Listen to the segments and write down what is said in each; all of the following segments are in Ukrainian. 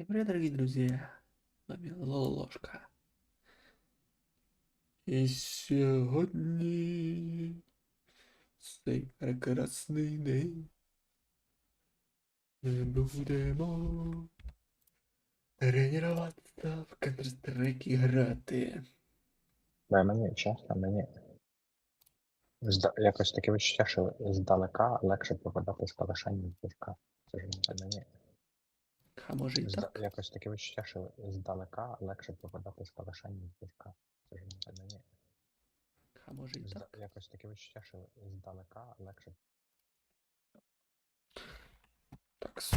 Всем привет, дорогие друзья! З вами Лолошка. І сьогодні цей прекрасний день. Ми будемо тренуватися в Counter-Strike грати. Да, мені чесно, мені зда... якось таке відчуття, що здалека легше попадати з калаша, ніж пушка. Це ж мені. А може і так? Якось таке відчуття, що здалека легше попадати з калаша, ніж з пушка. Це ж не ні. А може і Зда... так? Якось таке відчуття, що здалека легше. Так. Напиши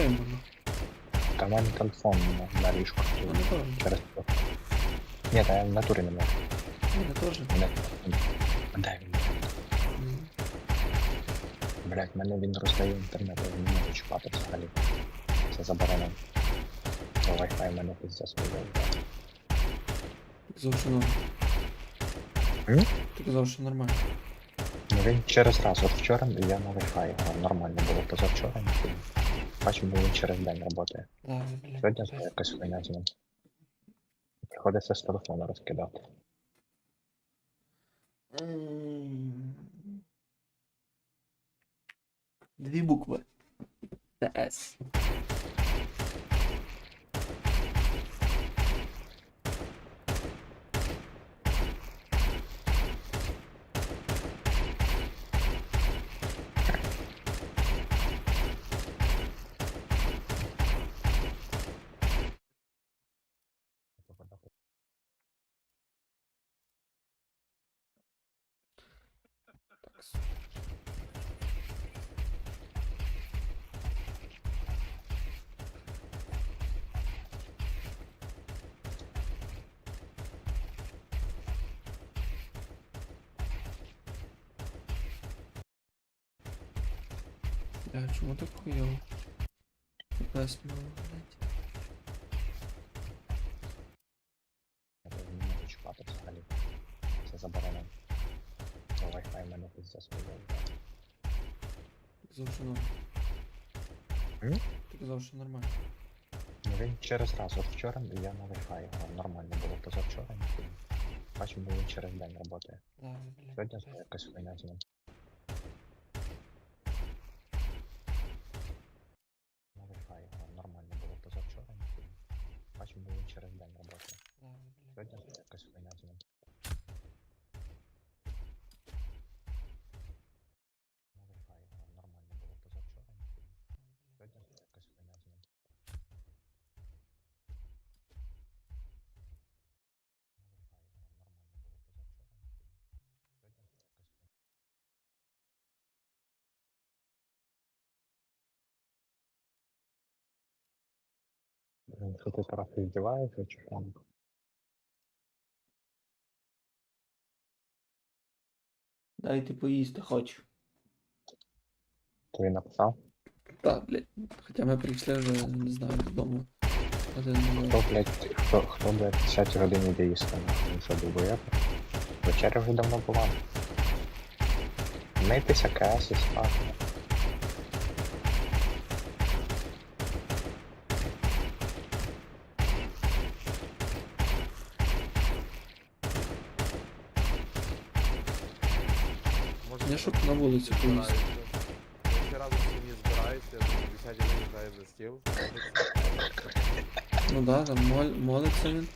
йому. ну. Та в мене телефон на- на ліжку Ну, стоїть не теж. через то. Ні, та я в натурі не можу. Мене теж. Мене... А Де він? Блять, мене він роздає інтернет, я не можу чіпати взагалі. Це заборонено. То Wi-Fi мене пиздец виявляє. Казав, що норм. М? Ти казав, що нормально. Ну він через раз, от вчора я на Wi-Fi грав, нормально було, позавчора ні. Бачимо, він через день працює. Да, блядь. Сьогодні це якась хуйня з ним. Приходиться з телефону розкидати. М. Дві букви. Це Так. Бля, чому так хуйово? ТПС мало, блядь. Я не можу чіпати взагалі. Це заборонено. То Wi-Fi в мене пиздец виявляє. Казав, що норм. М? Ти казав, нормально. Ну він через раз, от вчора я на Wi-Fi грав, нормально було, позавчора ні. Бачимо, він через день працює. Да, блядь. Сьогодні якась хуйня з ним. На Wi-Fi грав, нормально було позавчора. ніхуя. Бачимо, він через день працює. Да, блядь. Сьогодні знову якась хуйня з ним. На Wi-Fi грав, нормально було позавчора. ніхуя. Сьогодні знову якась хуйня з ним. На Wi-Fi грав, нормально було позавчора. ніхуя. Сьогодні знову якась хуйня. Блин, Що ти трохи здіваєшся чи що? Дайте поїсти хочу. Ти написав? Так, блядь. Хоча ми прийшли вже, не знаю, додому. Один Хто, блядь, хто, хто блядь, 10 годин іде їсти? Він що, довбоєб? Вечеря вже давно була. Митися, кес спати. Я щоб на вулицю за стіл. Ну да, там моль, молиться він.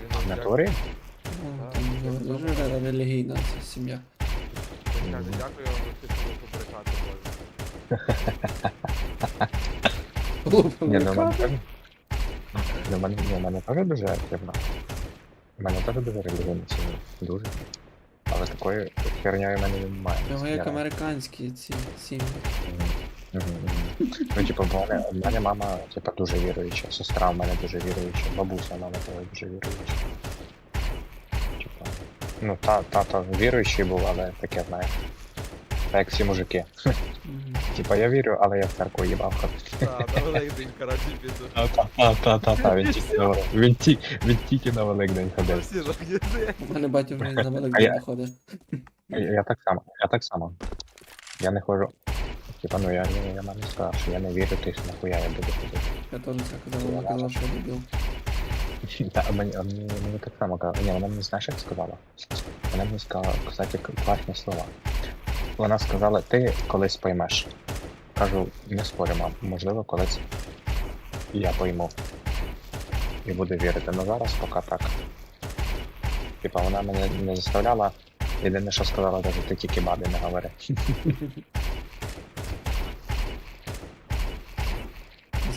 Він В натурі? Ну, там дуже- ре- релігійна ця сім'я. дяк- каже, дякую вам, ви пішли побрехати. Ні, ну в мене теж. Ну, в мене, ну, в мене теж дуже активно. У мене теж дуже релігійна сім'я. Дуже. Але такої херня в мене немає. Його як американські ці сім'ї. Ну, типу, в мене, в мене мама, типу, дуже віруюча, сестра в мене дуже віруюча, бабуся мама теж дуже віруюча. Типу, ну, та, тато віруючий був, але таке, знаєш. Так як всі мужики. Типа я вірю, але я в церкву їбав. Так, на Великдень, коротше, піду. Та-та-та-та-та, він тільки на він ті- він тільки на Великдень ходив. всі У мене батя вже на А Великдень я- Я, я так само, я так само. Я не ходжу. Типа, ну я, я, я мамі сказав, що я не вірю, ти нахуя я буду ходити. Я теж це казав, вона казала, що я дебіл. Та, мені, мені, мені так само казала. Ні, вона мені знаєш, як сказала? Вона мені сказала, кстати, к- класні слова. Вона сказала, ти колись поймеш. Кажу, не спорю, мам, можливо, колись я пойму. І буду вірити. Ну зараз поки так. Типа вона мене не заставляла. Єдине, що сказала, даже ти тільки бабі не говори.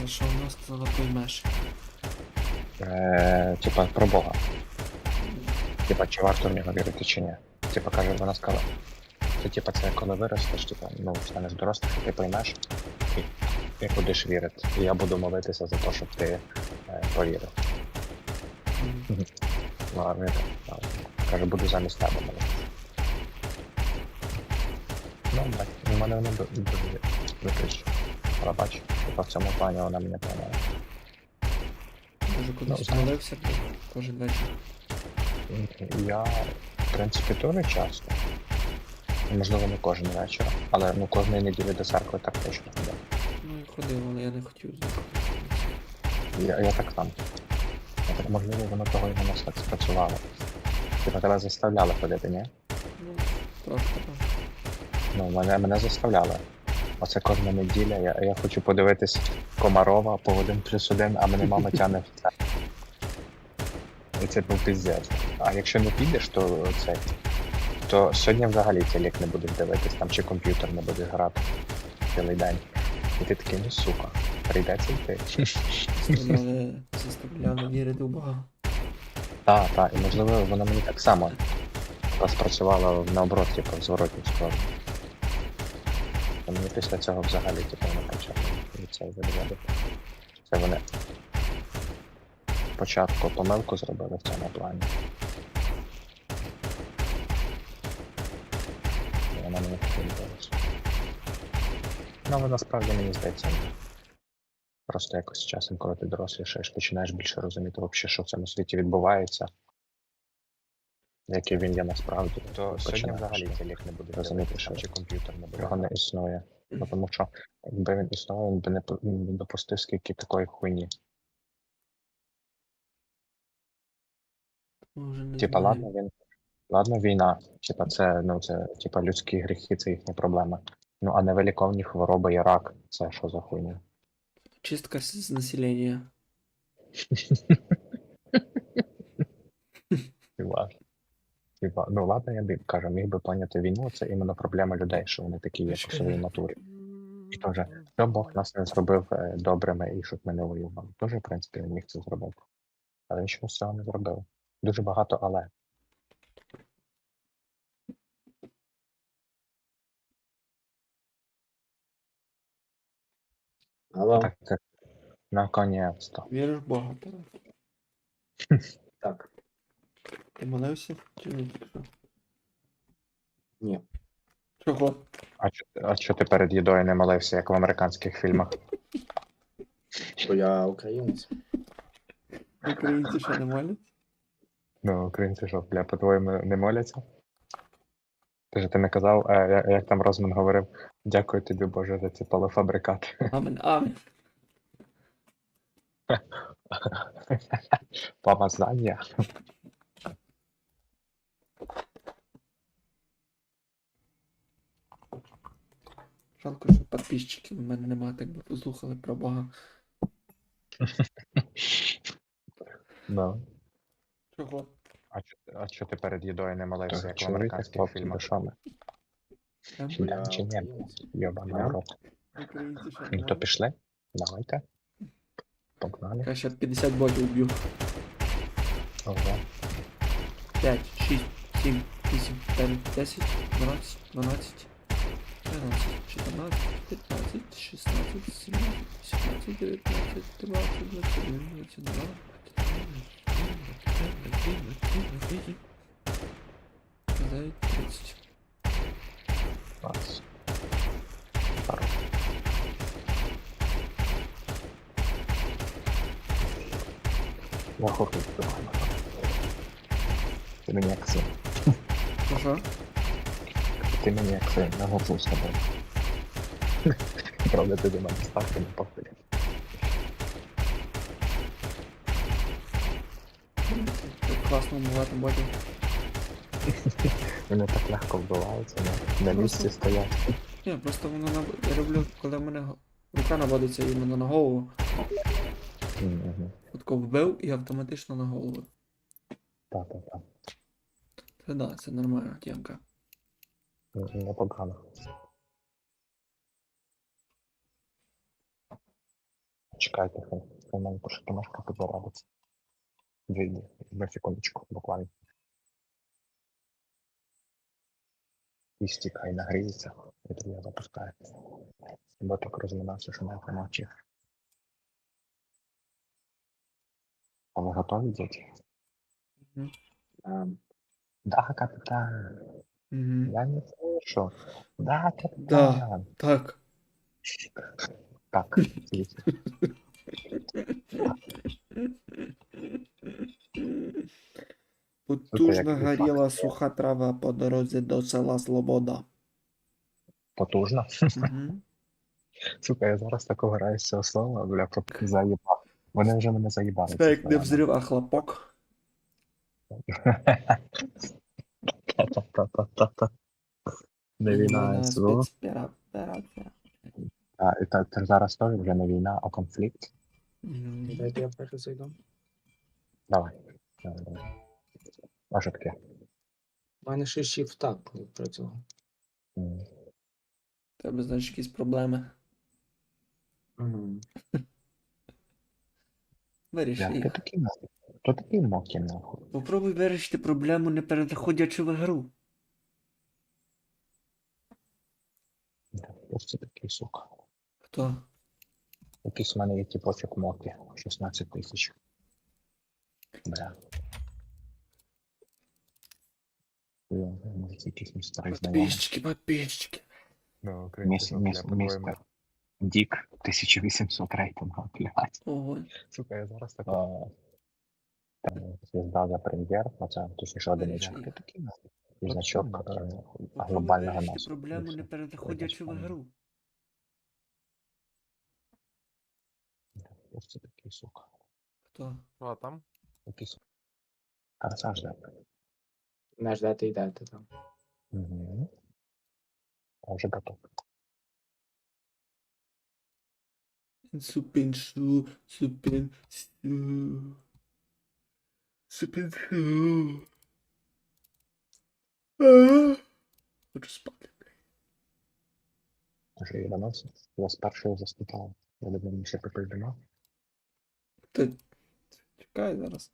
За що вона сказала поймеш? Е, типа про Бога. Типа, чи варто в нього вірити чи ні. Типа каже, вона сказала. Ти типа це коли виростеш, типа, ну, станеш дорослим, ти поймеш і ти будеш вірити. І я буду молитися за те, щоб ти е, повірив. Ну, а він, а, каже, буду замість тебе молитися. Ну, бать, у мене воно ду- дуже виключно. Але бач, типа в цьому плані вона мене поняла. Може кудись знаєш. молився кожен вечір. Я, в принципі, теж часто. Можливо, не кожен вечір, але ну кожної неділі до церкви так точно ходив. Ну і ходив, але я не хотів. Я, я так. Я так, можливо, воно того і на нас так спрацювало. Типа тебе заставляли ходити, ні? Ну, трошки так. Ну, мене, мене заставляли. Оце кожна неділя, я, я хочу подивитись Комарова по 1 плюс 1, а мене мама тягне в це. І це був піздець. А якщо не підеш, то це. То сьогодні взагалі телек не будеш дивитись, там чи комп'ютер не будеш грати цілий день. І ти такий, ну сука, прийдеться йти. Заставляли, вірити в Бога. Так, так, і можливо воно мені так само спрацювало наоборот, типу, в зворотню сторону. То мені після цього взагалі типу, не почало від цього видавати. Це вони спочатку помилку зробили в цьому плані. Вона мені подобалася. Ну, але насправді мені здається. Просто якось часом, коли ти дорослішаєш, починаєш більше розуміти, взагалі, що в цьому світі відбувається який він є насправді, то сьогодні взагалі телек не буде розуміти, що чи комп'ютер не буде. Його не існує. Ну, тому що якби він існував, він би не, не допустив скільки такої хуйні. Типа, ладно, він. Ладно, війна. Типа, це, ну, це, типа, людські гріхи, це їхні проблеми. Ну, а невиліковні хвороби і рак. Це що за хуйня? Чистка з населення. Типа, типа, ну ладно, я б кажу, міг би поняти війну, це іменно проблема людей, що вони такі є по своїй натурі. І теж, що Бог нас не зробив е, добрими і щоб ми не воювали. Теж, в принципі, він міг це зробити. Але він чомусь цього не зробив. Дуже багато але. Алло, Так, це наконець-то. Віриш в Бога, Тарас? так. Ти молився? Чи ні? Ні. Чого? А чо, а чо ти перед їдою не молився, як в американських фільмах? Бо я українець. Українці що не молять? Ну, українці що, бля, по-твоєму не моляться? Ти ж ти не казав, е, я- як там Розман говорив, дякую тобі, Боже, за ці полуфабрикати. Амен, амен. Помазання. Жалко, що підписчиків у мене немає, так би послухали про Бога. Ну. Чого? А а чо ти перед їдою не молився, як в американських фільмах? Чи Бо я да, чи ні? українець. Йобана Я? рот. Українці що не Ну то молять? пішли? Давайте. Погнали. Я ще 50 ботів вб'ю. Ого. 5, 6, 7, 8, 9, 10, 12, 12, 13, 14, 15, 16, 17, 18, 19, 20, 21, 22, 23, 30. Клас. Хорош. Я хочу Ти мені як син. Що? Ти мені як син, я горжусь тобою. Правда, ти до мене ставки не повторюй. Так класно вбивати ботів. Вони так легко вбиваються, на, на місці стоять. Ні, просто воно на... Я люблю, коли в мене рука наводиться іменно на голову. Отко вбив і автоматично на голову. Так, так, так. Це да, це нормальна тємка. Непогано. Чекайте, хай мене трошки кімешка підзарядиться. Дві, дві секундочку, буквально. Хай нагріється, і тоді я запускаю. Бо так розминався, що навіть нема. А ви готові, діти? Мгм. Ем, Да, капітан. Угу. Я не слышу. Да, капітан. Да. Так. Так, звісно. Потужно як горіла факт. суха трава по дорозі до села Слобода. Потужно. Угу. Сука, я зараз такого граю з цього слова, бля, заїбав. Вони вже мене заїбали. Це як не взрив, а хлопок. Та-та-та-та-та. Не війна, СВО. А, і та- та зараз теж вже не війна, а конфлікт. Дайте я перший зайду. Давай. Давай, давай. А таке? У мене ще shift так не працював. М, Тебе, значить, якісь проблеми. Угу. Виріши бля, такий нахуй. Хто такий мокі нахуй? Попробуй вирішити проблему, не переходячи в гру. Бля, Просто такий, сука. Хто? Якийсь в мене є типочок моки. 16 тисяч. Бля. Йо, Може, це якийсь мій старий знайомий. Підписчики, підписчики. Ну, Міс, міс, містер. Дік 1800 рейтингу, блядь. Ого. Сука, я зараз так. Там звізда за прем'єр, оце точніше один із такий і значок глобального носу. проблему, не переходячи в гру. Просто такий, сука. Хто? А там? Якийсь А завжди. Не ждете йдете там. Угу. Я вже готов. Супіншу, супіншу. Супіншу. А. Хочу спати. Вже їбанувся. Я з першого заспитав. Я думаю, мені ще попильдемо. Та чекай зараз.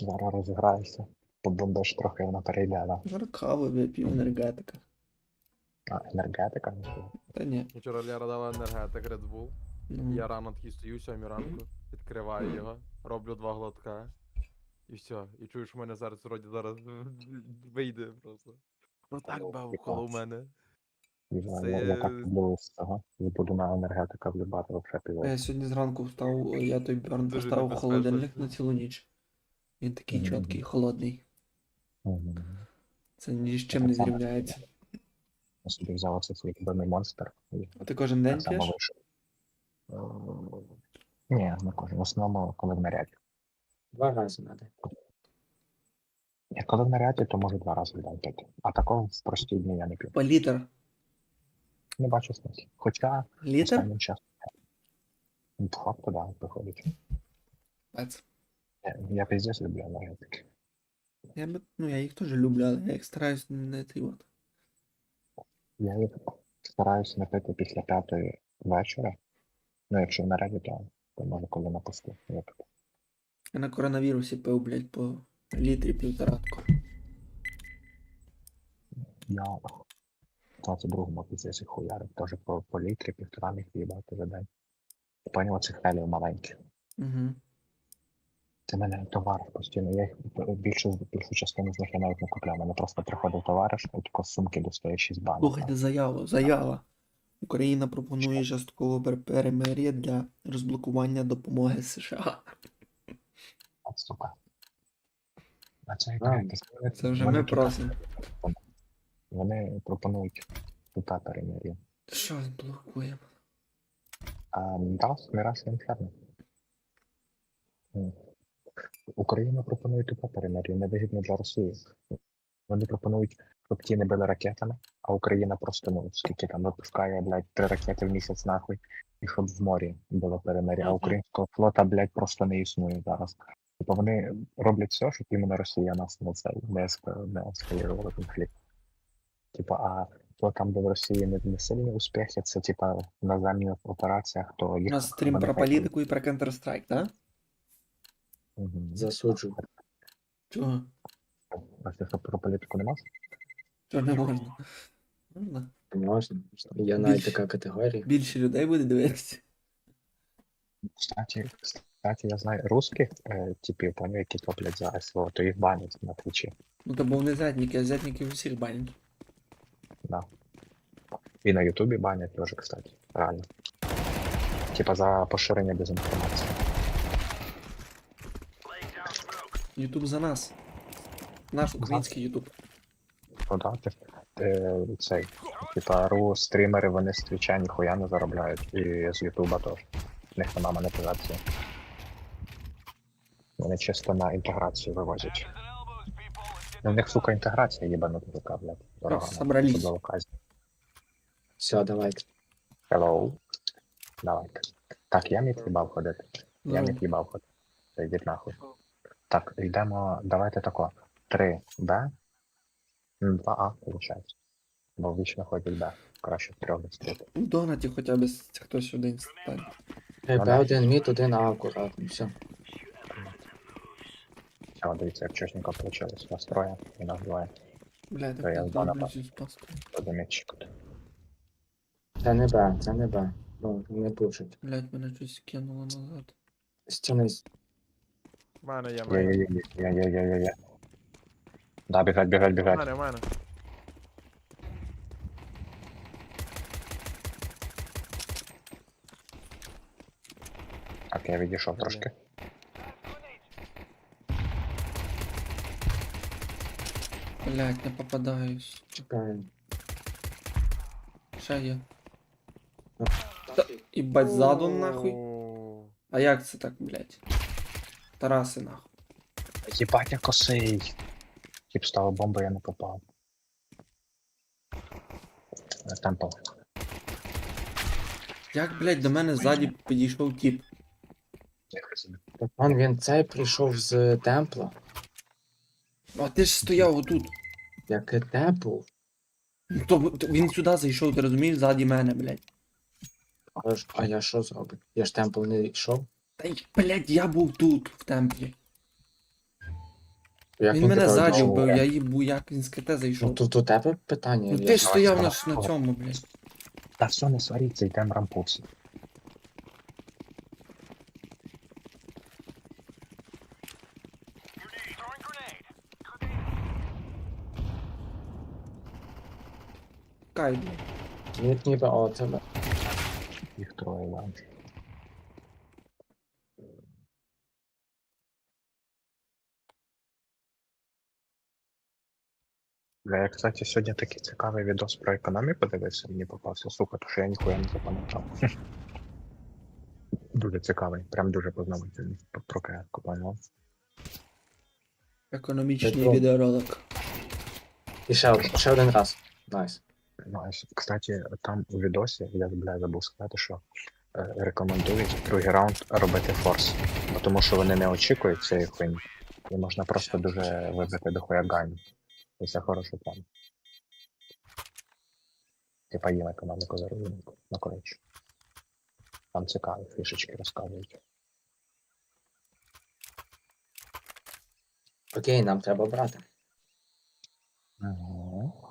Зараз розіграєшся. Побомбиш трохи вона перейде, да. Зараз каву вип'ю, енергетика. А, енергетика? Та ні. Вчора Лера дала енергетик Red Bull. Ну, Я рано такий стою, сьомій ранку, відкриваю його, роблю два глотка. І все. І чую, що в мене зараз вроді зараз вийде просто. Ну так бавкало у мене. Не знаю, Це я, так буду з цього. Я буду на енергетика влюбати взагалі півоку. Я сьогодні зранку встав, я той Бьорн Дуже поставив холодильник на цілу ніч. Він такий чіткий, холодний. Це ні з чим не зрівняється. Я собі взяв оце свій любимий монстр. І А ти кожен день п'єш? Е, Ні, не кожен. В основному, коли в наряді. Два рази на день. Я коли в наряді, то можу два рази в день пити. А такого в прості дні я не п'ю. По літр. Не бачу смислу. Хоча Літр? останнім часом. По да, виходить. Я, я пиздець люблю енергетики. Я, би- ну, я їх теж люблю, але я їх стараюсь не ти от. Я їх стараюся не пити після п'ятої вечора. Ну, якщо в наряді, то, то може коли на. Я. Я на коронавірусі пив, блядь, по літрі півторатку. Я в 22-му піздець хуярив, теж по, по літрі, півтора міг їбати за день. Поняв, цих хелів маленьких. Угу. Це мене товар постійно. Я їх більшу, більшу частину з них я навіть не купляв. Мене просто приходив товариш, тако з сумки достає 6 банок. Слухайте заяву, заява. Україна пропонує часткове перемир'я для розблокування допомоги США. От, сука. А це, А, це, Це вже ми просимо. Вони пропонують тута перемир'я. Що блокуємо? А дасть Мираж Інферно. Україна пропонує тупе перемир'я, невигідно для Росії. Вони пропонують, щоб ті не били ракетами, а Україна просто, ну, скільки там випускає, блядь, три ракети в місяць нахуй, і щоб в морі було перемир'я. А українського флота, блядь, просто не існує зараз. Тобто вони роблять все, щоб іменно Росія нас не це не, еск- не ескалювала конфлікт. Типа, а то там, де в Росії не, не сильні успіхи, це типа в наземних операціях, то У нас стрім про політику і про Counter-Strike, так? Мгм. Засуджую. Чого? А ти що про політику не можеш? Чого не можна? Можна. Можна. Є навіть Більше. така категорія. Більше людей буде дивитися. Кстати, кстати, я знаю русських е, типів, поняв, які топлять за СВО, то їх банять на твічі. Ну то бо вони задніки, а задніки усіх банять. Да. І на Ютубі банять теж, кстати. Реально. Типа за поширення дезінформації. Ютуб за нас. Наш український Ютуб. Ну да, ти, е, цей. Типа ру стрімери, вони з твіча ніхуя не заробляють. І з Ютуба теж. В них нема монетизації. Вони чисто на інтеграцію вивозять. Ну, в них, сука, інтеграція їбанута така, блядь. Дорога. собрались. Особливо казі. Все, давайте. Hello. Давайте. Так, я міг їбав ходити. Я Ну, міг їбав ходити. Йдіть нахуй. Так, йдемо. Давайте тако. 3 Б. 2 А, виходить. Бо вічно ходять Б. Краще трьох стріти. в донаті хоча б хтось один стане. Е, Ну. Б1 мід, один А акуратно. Все. О, дивіться, як чесненько вийшло. Нас троє і нас двоє. Бля, так я здана, спаску. Одиничку. Це не Б, це не Б. Ну, не пушить. Блять, мене щось кинуло назад. Стіни. В мене є, в Є, мене. є, є, є, є, є, є, є. Да, біжать, біжать, В біжать. мене, в мене. Так, я відійшов Блін. трошки. Блять, не попадаюсь. Чекаємо. Ще є. Та, Ібать ззаду нахуй. О, А як це так, блять? Тараси нахуй. Єбать, я косий. Тіп ставив бомбу, я не попав. Темпл. Як, блядь, до мене ззаді підійшов тіп. Вон він цей прийшов з темпла. А ти ж стояв отут. Як темпл. Ну, То, то він сюди зайшов, ти розумієш, ззаді мене, блядь. Ж- А я що зроблю? Я ж темпл не йшов. Та й, блядь, я був тут, в темплі. Як він мене тебе ззаді вбив? я їбу, як він з КТ Ну зайшов. тут у тебе питання. Ну я ти ж стояв на, на цьому, блядь. Та все, не сваріться, йдемо рампуці. Кай, блядь. Ні, ніби о тебе. Їх троє вам. Я, кстати, сьогодні такий цікавий відос про економіку дивився, мені попався, сука, то що я ніхуя не запам'ятав. Дуже цікавий, прям дуже познавательний про- про каятку, поняв? Економічний Петро. відеоролик. І ще, ще один раз. Найс. А кстати, там у відосі, я бля, забув сказати, що е, рекомендують другий раунд робити форс. Бо тому що вони не очікують цієї хуйні. І можна просто дуже вибити до хуя І це хороший план. Типа їм економіку за рахунок. Ну, коротше. Там цікаві фішечки розказують. Окей, нам треба брати. Угу.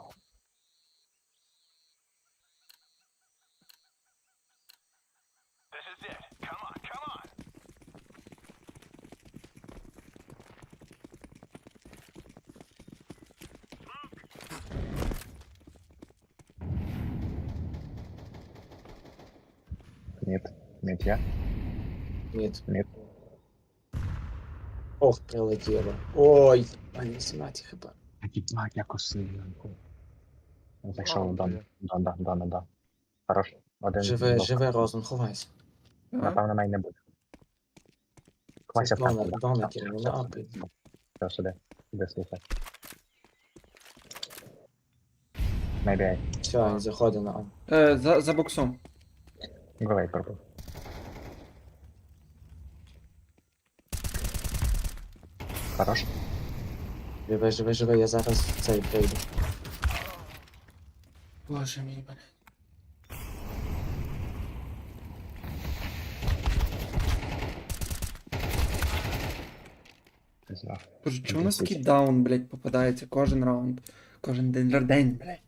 Нет, нет, я. Ні. Нет. Ох, прилетіло. Ой, пані 18 хп. Ебать, я косий. Зайшов Ладно, в дом. я. Да, да, да, да, да. Хорош. Один. Живе, блок. живе розум, ховайся. Напевно, май не буде. Хвася Це донор, там. донор, не. Все, сюди. Сюди слухай. Найбігай. Все, він заходить на А. Е, за, за боксом. Голей пробув. Хорош. Живе, живе, живе, я зараз цей прийду. Боже мій, блядь. Боже, чому у нас такий даун, блядь, попадається кожен раунд? Кожен день, день, блядь.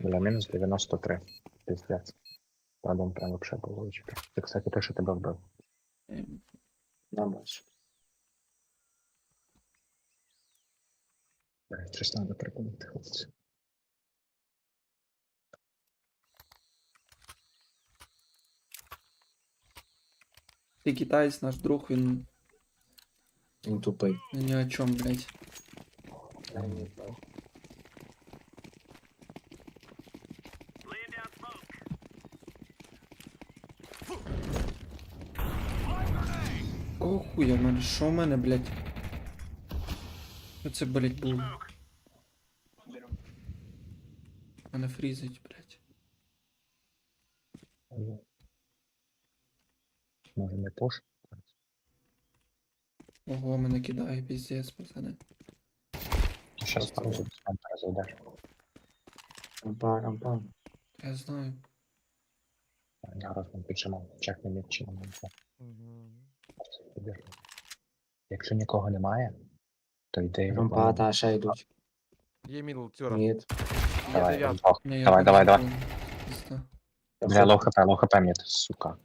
Бля, мінус 93. Пиздец. Правда, він прям вообще получити. Це, кстати, те, що тебе вбив. Е, Нам бачу. Бля, Щось треба прикинути, хлопці. Цей китаєць, наш друг, він Він тупий. ну, ні о чому, блядь. Кого хуя в мене? Що в мене, блядь? Що це, блядь, було? Мене фрізить, блядь. Може не пуш? Ого, мене кидає, піздець, пацани. Щас паузу сам зайдеш. Рампа, рампа. Я знаю. Я раз не піджимав. Чек не міг чи не міг. Мгм. Якщо нікого немає, то йди. Рампа, та ще йдуть. Є мідл тюра. Ні. Є Давай, дев'ятка. двох. Ні, я Давай, давай, давай. Бля, лоу хп, лоу хп мід, сука.